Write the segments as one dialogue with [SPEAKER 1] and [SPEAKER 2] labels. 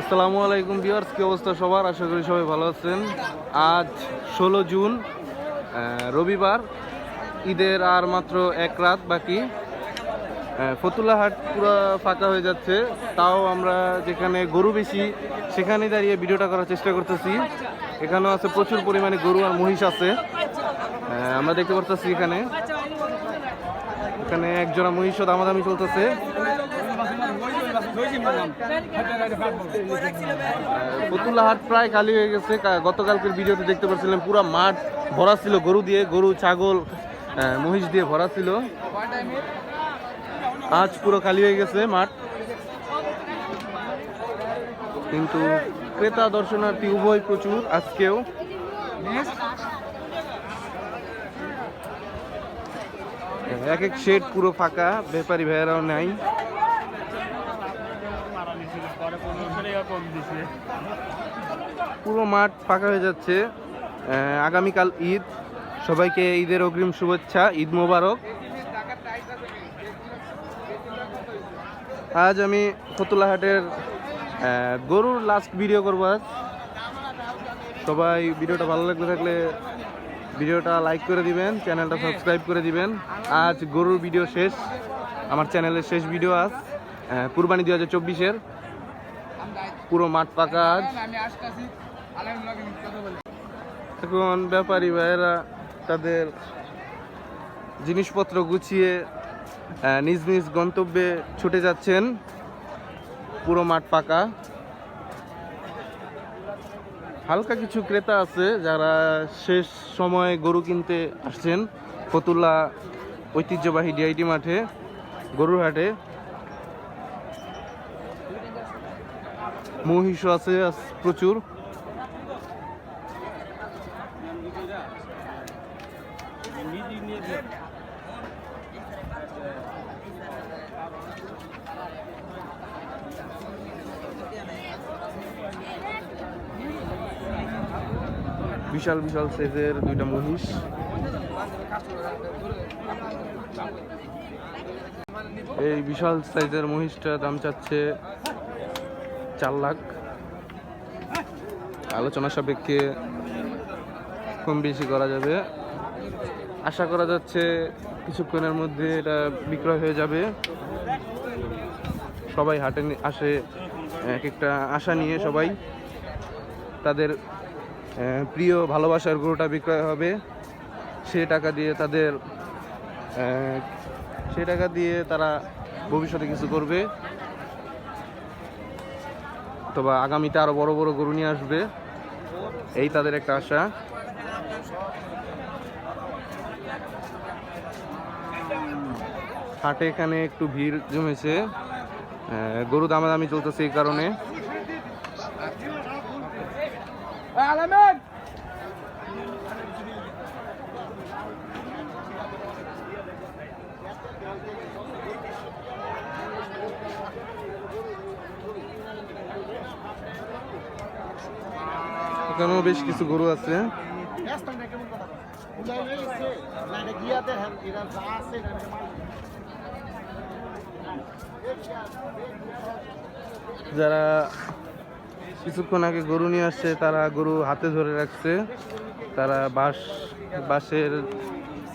[SPEAKER 1] আসসালামু আলাইকুম ভিউয়ার্স, কি অবস্থা সবার? আশা করি সবাই ভালো আছেন। আজ ষোলো জুন রবিবার, ঈদের আর মাত্র এক রাত বাকি। ফতুল্লা হাট পুরো ফাঁকা হয়ে যাচ্ছে, তাও আমরা যেখানে গরু বেশি, সেখানে দাঁড়িয়ে ভিডিওটা করার চেষ্টা করতেছি। এখানেও আছে প্রচুর পরিমাণে গরু আর মহিষ আছে। আমরা দেখতে পারতেছি এখানে। এখানে একজোড়া মহিষও দামাদামি চলতেছে। ফতুল্লা হাট প্রায় খালি হয়ে গেছে। গতকালকের ভিডিওতে দেখতে পাচ্ছিলাম পুরো মাঠ ভরা ছিল, গরু দিয়ে, গরু, ছাগল মহিষ দিয়ে ভরা ছিল। আজ পুরো খালি হয়ে গেছে মাঠ। কিন্তু ক্রেতা, দর্শনার্থী উভয় প্রচুর আজকেও। এক এক শেড পুরো ফাঁকা, ব্যাপারী ভাইয়েরাও নাই। পুরো মাঠ ফাঁকা হয়ে যাচ্ছে। আগামীকাল ঈদ। সবাইকে ঈদের অগ্রিম শুভেচ্ছা, ঈদ মোবারক। আজ আমি ফতুল্লাহাটের গরুর লাস্ট ভিডিও করব আজ। সবাই ভিডিওটা ভালো লাগতে থাকলে ভিডিওটা লাইক করে দিবেন, চ্যানেলটা সাবস্ক্রাইব করে দিবেন। আজ গরুর ভিডিও শেষ। আমার চ্যানেলের শেষ ভিডিও আজ কুরবানি দু হাজার চব্বিশের। পুরো মাঠ পাকা আজ। এখন ব্যাপারী ভাইয়েরা তাদের জিনিসপত্র গুছিয়ে নিজ নিজ গন্তব্যে ছুটে যাচ্ছেন। পুরো মাঠ পাকা। হালকা কিছু ক্রেতা আছে যারা শেষ সময় গরু কিনতে আসছেন। ফতুল্লা ঐতিহ্যবাহী ডিআইটি মাঠে গরুর হাটে মহিষও আছে প্রচুর। বিশাল বিশাল সাইজের দুইটা মহিষ। এই বিশাল সাইজের মহিষটা দাম চাচ্ছে চার লাখ। আলোচনা সাপেক্ষে কম বেশি করা যাবে। আশা করা যাচ্ছে কিছুক্ষণের মধ্যে এটা বিক্রয় হয়ে যাবে। সবাই হাটে আসে, এক একটা আশা নিয়ে সবাই। তাদের প্রিয় ভালোবাসার গরুটা বিক্রয় হবে। সে টাকা দিয়ে তাদের সে টাকা দিয়ে তারা ভবিষ্যতে কিছু করবে। অথবা আগামীতে আরও বড় বড় গরু নিয়ে আসবে। এই তাদের একটা আশা। হাটে এখানে একটু ভিড় জমেছে। গরু দামাদামি চলতেছে এই কারণে। এখানেও বেশ কিছু গরু আছে। যারা কিছুক্ষণ আগে গরু নিয়ে আসছে, তারা গরু হাতে ধরে রাখছে। তারা বাঁশ, বাঁশের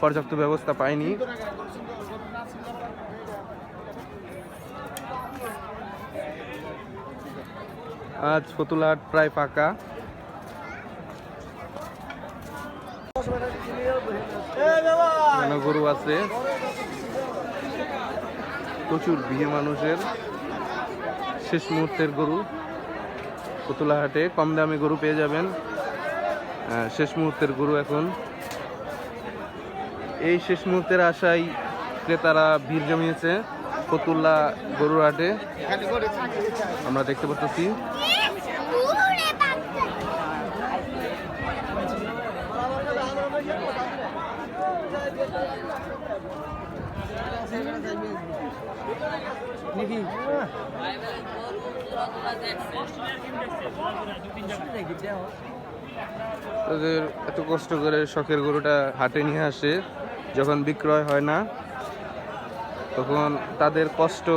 [SPEAKER 1] পর্যাপ্ত ব্যবস্থা পায়নি। আজ ফতুলাহাট প্রায় ফাঁকা এখানে গরু আছে। প্রচুর ভিড় মানুষের। শেষ মুহূর্তের গরু। পুতুলাহাটে কম দামে গরু পেয়ে যাবেন। শেষ মুহূর্তের গরু এখন। এই শেষ মুহূর্তের আশায় ক্রেতারা ভিড় জমিয়েছে ফতুল্লা গরুর হাটে। আমরা দেখতে পাচ্ছি তাদের এত কষ্ট করে শখের গরুটা হাটে নিয়ে আসে, যখন বিক্রয় হয় না, তখন তাদের কষ্ট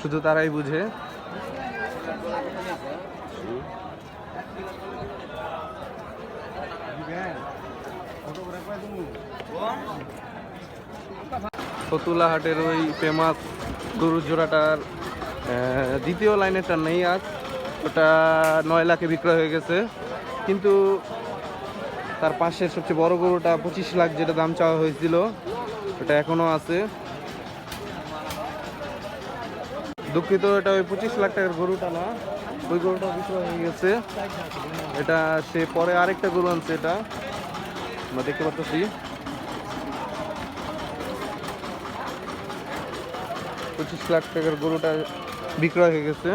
[SPEAKER 1] শুধু তারাই বুঝে। ফতুলা হাটের ওই ফেমাস গরুর জোড়াটার দ্বিতীয় লাইনেরটা নেই আজ। ওটা নয় লাখে বিক্রয় হয়ে গেছে। কিন্তু তার পাশের সবচেয়ে বড় গরুটা পঁচিশ লাখ যেটা দাম চাওয়া হয়েছিল, ওটা এখনও আছে। দুঃখিত, এটা ওই পঁচিশ লাখ টাকার গরুটা না, ওই গরুটা বিক্রয় হয়ে গেছে। এটা সে পরে আরেকটা গরু আনছে এটা। আমরা দেখতে পাচ্ছি পঁচিশ লাখ টাকার গরুটা বিক্রয় হয়ে গেছে।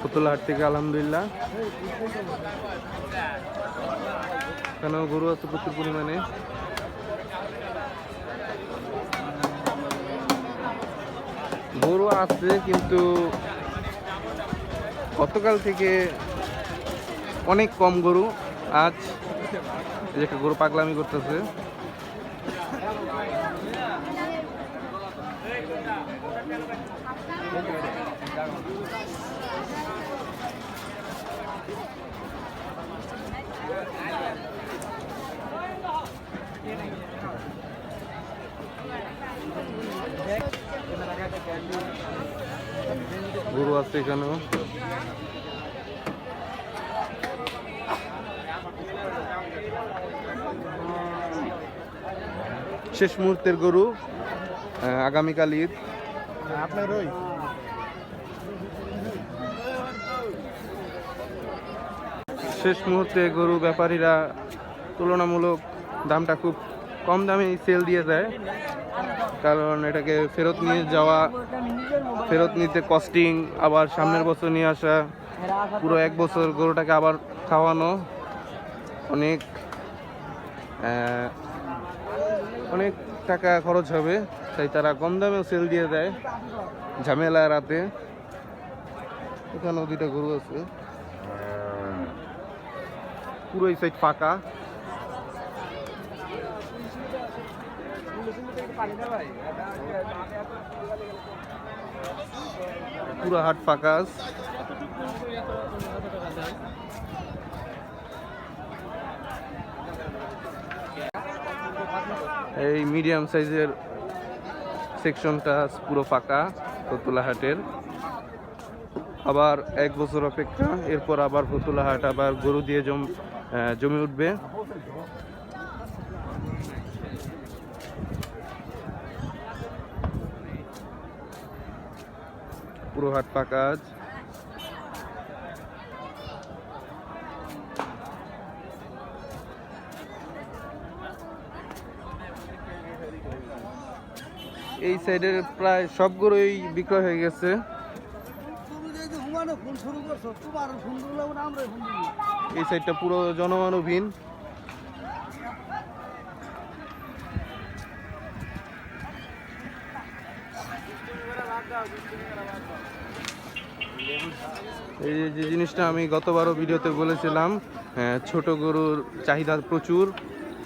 [SPEAKER 1] পুতুলা হাট থেকে, আলহামদুলিল্লাহ। এখানেও গরু আছে প্রচুর পরিমাণে। গরু আছে, কিন্তু গতকাল থেকে অনেক কম গরু। আজ যে একটা গরু পাগলামি করতেছে। গরু আছে শেষ মুহূর্তের গরু আগামীকাল ঈদ।
[SPEAKER 2] আপনার ওই?
[SPEAKER 1] শেষ মুহূর্তে গরু ব্যাপারীরা তুলনামূলক দামটা খুব কম দামে সেল দিয়ে দেয়। কারণ এটাকে ফেরত নিয়ে যাওয়া, ফেরত নিতে কস্টিং আবার সামনের বছর নিয়ে আসা, পুরো এক বছর গরুটাকে আবার খাওয়ানো অনেক অনেক টাকা খরচ হবে, তাই তারা কম দামেও সেল দিয়ে দেয়। ঝামেলা রাতে। এখানেও দুইটা গরু আছে। পুরো এই সাইড ফাঁকা। পুরো হাট ফাঁকা এই মিডিয়াম সাইজের সেকশনটা পুরো ফাঁকা, ফতুল্লা হাটের। আবার এক বছর অপেক্ষা, এরপর আবার ফতুল্লা হাট, আবার গরু দিয়ে জম জমে উঠবে। পুরো হাট আজ এই সাইডের প্রায় সব গরুই বিক্রয় হয়ে গেছে।
[SPEAKER 2] শুরু করছ, তোমার আমরা
[SPEAKER 1] এই সাইডটা পুরো জনমানবহীন। এই যে- জিনিসটা আমি গতবারও ভিডিওতে বলেছিলাম হ্যাঁ, ছোট গরুর চাহিদা প্রচুর।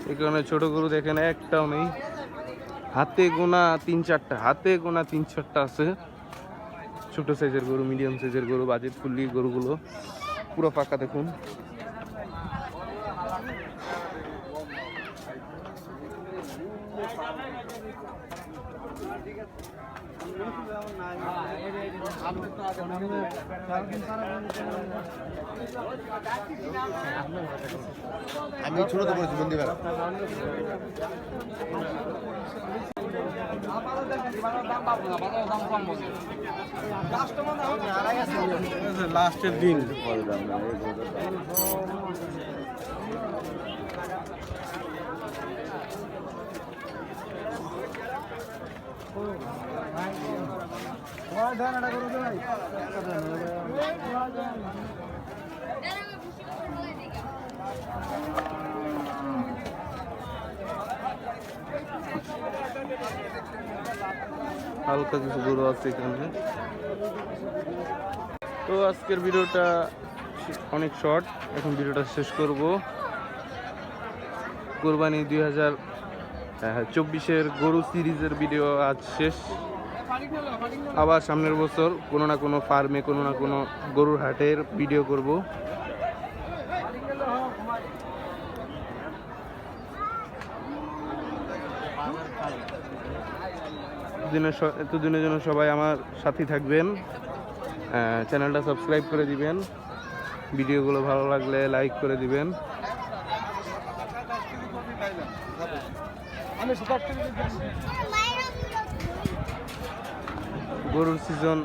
[SPEAKER 1] এই কারণে ছোট গরু দেখেন একটাও নেই। হাতে গোনা তিন চারটা হাতে গোনা তিন চারটা আছে। ছোট সাইজের গরু মিডিয়াম সাইজের গরু বাজেট ফুল্লি গরুগুলো। পুরো পাকা দেখুন।
[SPEAKER 2] আমি ছোট তো করেছি বন্দি লাস্টের দিন।
[SPEAKER 1] হালকা কিছু গরু আছে এখানে। তো আজকের ভিডিওটা অনেক শর্ট এখন ভিডিওটা শেষ করব। কোরবানি দুই হাজার চব্বিশের গরু সিরিজের ভিডিও আজ শেষ। আবার সামনের বছর কোনো না কোনো ফার্মে, কোনো না কোনো গরুর হাটের ভিডিও করব। দিনের স- এতদিনের জন্য সবাই আমার সাথে থাকবেন। চ্যানেলটা সাবস্ক্রাইব করে দিবেন। ভিডিওগুলো ভালো লাগলে লাইক করে দিবেন।
[SPEAKER 2] আমি
[SPEAKER 1] গরুর সিজন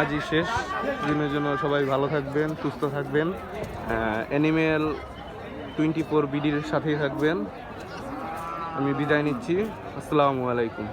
[SPEAKER 1] আজই শেষ। দিনের জন্য সবাই ভালো থাকবেন, সুস্থ থাকবেন। অ্যানিমেল টোয়েন্টি ফোর বিডির সাথেই থাকবেন। আমি বিদায় নিচ্ছি। আসসালামু আলাইকুম।